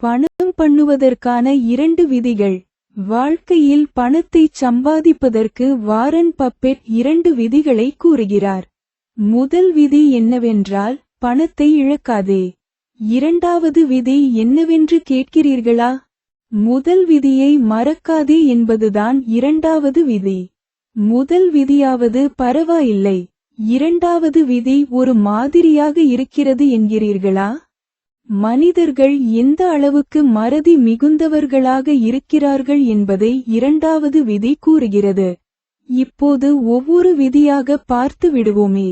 பணம் பண்ணுவதற்கான இரண்டு விதிகள். வாழ்க்கையில் பணத்தை சம்பாதிப்பதற்கு வாரன் பப்பெட் இரண்டு விதிகளை கூறுகிறார். முதல் விதி என்னவென்றால் பணத்தை இழக்காதே. இரண்டாவது விதி என்னவென்று கேட்கிறீர்களா? முதல் விதியை மறக்காதே என்பதுதான் இரண்டாவது விதி. முதல் விதியாவது பரவாயில்லை. இரண்டாவது விதி ஒரு மாதிரியாக இருக்கிறது என்கிறீர்களா? மனிதர்கள் எந்த அளவுக்கு மறதி மிகுந்தவர்களாக இருக்கிறார்கள் என்பதை இரண்டாவது விதி கூறுகிறது. இப்போது ஒவ்வொரு விதியாக பார்த்து விடுவோமே.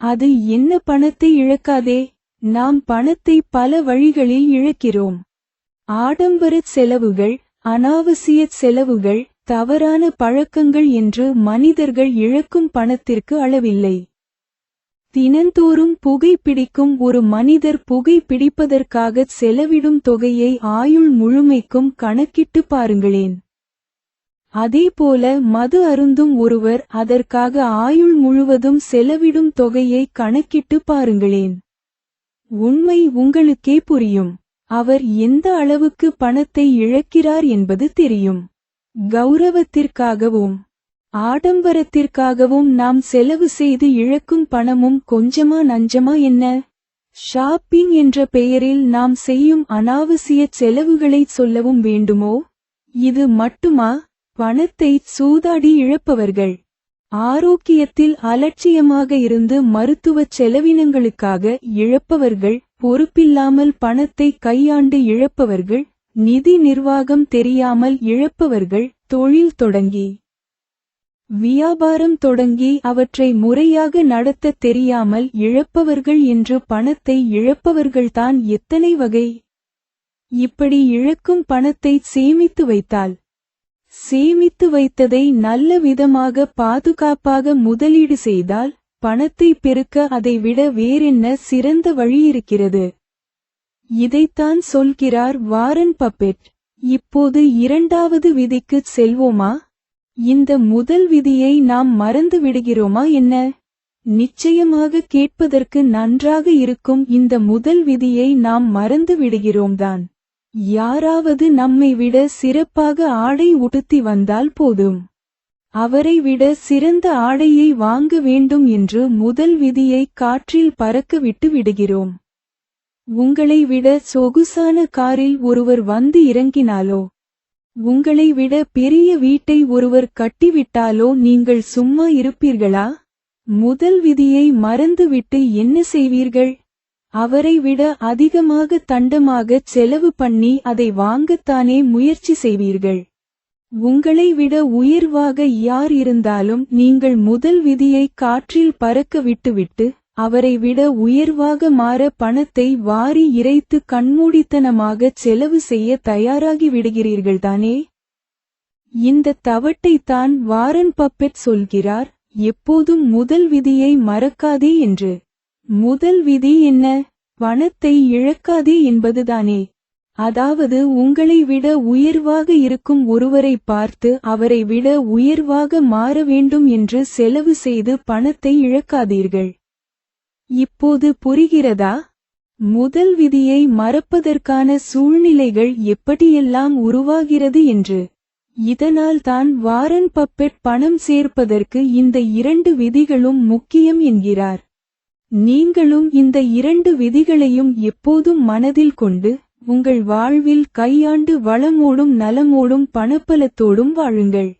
அது என்ன பணத்தை இழக்காதே? நாம் பணத்தை பல வழிகளில் இழக்கிறோம். ஆடம்பரச் செலவுகள் அனாவசிய செலவுகள் தவறான பழக்கங்கள் என்று மனிதர்கள் இழக்கும் பணத்திற்கு அளவில்லை. தினந்தோறும் புகை பிடிக்கும் ஒரு மனிதர் புகைப்பிடிப்பதற்காக செலவிடும் தொகையை ஆயுள் முழுமைக்கும் கணக்கிட்டு பாருங்களேன். அதேபோல மது அருந்தும் ஒருவர் அதற்காக ஆயுள் முழுவதும் செலவிடும் தொகையை கணக்கிட்டு பாருங்களேன். உண்மை உங்களுக்கே புரியும். அவர் எந்த அளவுக்கு பணத்தை இழக்கிறார் என்பது தெரியும். கௌரவத்திற்காகவும் ஆடம்பரத்திற்காகவும் நாம் செலவு செய்து இழக்கும் பணமும் கொஞ்சமா நஞ்சமா என்ன? ஷாப்பிங் என்ற பெயரில் நாம் செய்யும் அனாவசிய செலவுகளை சொல்லவும் வேண்டுமோ? இது மட்டுமா? பணத்தை சூதாடி இழப்பவர்கள். ஆரோக்கியத்தில் அலட்சியமாக இருந்து மருத்துவச் செலவினங்களுக்காக இழப்பவர்கள் பொறுப்பில்லாமல் பணத்தை கையாண்டு இழப்பவர்கள் நிதி நிர்வாகம் தெரியாமல் இழப்பவர்கள் தொழில் தொடங்கி. வியாபாரம் தொடங்கி அவற்றை முறையாக நடத்த தெரியாமல் இழப்பவர்கள் என்று பணத்தை இழப்பவர்கள்தான் எத்தனை வகை? இப்படி இழக்கும் பணத்தை சேமித்து வைத்தால்? சேமித்து வைத்ததை நல்ல விதமாக பாதுகாப்பாக முதலீடு செய்தால் பணத்தை பெருக்க அதைவிட வேறென்ன சிறந்த வழி இருக்கிறது? இதைத்தான் சொல்கிறார் வாரன் பப்பெட். இப்போது இரண்டாவது விதிக்குச் செல்வோமா? இந்த முதல் விதியை நாம் மறந்து விடுகிறோமா என்ன? நிச்சயமாக கேட்பதற்கு நன்றாக இருக்கும் இந்த முதல் விதியை நாம் மறந்து விடுகிறோம்தான். யாராவது நம்மை விட சிறப்பாக ஆடை உடுத்தி வந்தால் போதும். அவரை விட சிறந்த ஆடையை வாங்க வேண்டும் என்று முதல் விதியை காற்றில் பறக்க விட்டு விடுகிறோம். உங்களை விட சொகுசான காரில் ஒருவர் வந்து இறங்கினாலோ? உங்களை விட பெரிய வீட்டை ஒருவர் கட்டிவிட்டாலோ நீங்கள் சும்மா இருப்பீர்களா? முதல் விதியை மறந்துவிட்டு என்ன செய்வீர்கள்? அவரை விட அதிகமாக தண்டமாக செலவு பண்ணி அதை வாங்கத்தானே முயற்சி செய்வீர்கள். உங்களை விட உயர்வாக யார் இருந்தாலும் நீங்கள் முதல் விதியை காற்றில் பறக்க விட்டுவிட்டு அவரை விட உயர்வாக மாற பணத்தை வாரி இறைத்து கண்மூடித்தனமாக செலவு செய்ய தயாராகி விடுகிறீர்கள்தானே இந்த தவட்டைத்தான் வாரன் பப்பெட் சொல்கிறார் எப்போதும் முதல் விதியை மறக்காதே என்று. முதல் விதி என்ன? பணத்தை இழக்காதே என்பதுதானே. அதாவது உங்களை விட உயர்வாக இருக்கும் ஒருவரை பார்த்து அவரை விட உயர்வாக மாற வேண்டும் என்று செலவு செய்து பணத்தை இழக்காதீர்கள். இப்போது புரிகிறதா? முதல் விதியை மறப்பதற்கான சூழ்நிலைகள் எப்படியெல்லாம் உருவாகிறது என்று. இதனால் தான் வாரன் பப்பெட் பணம் சேர்ப்பதற்கு இந்த இரண்டு விதிகளும் முக்கியம் என்கிறார். நீங்களும் இந்த இரண்டு விதிகளையும் எப்போதும் மனதில் கொண்டு உங்கள் வாழ்வில் கையாண்டு வளமோடும் நலமோடும் பணப்பலத்தோடும் வாழுங்கள்.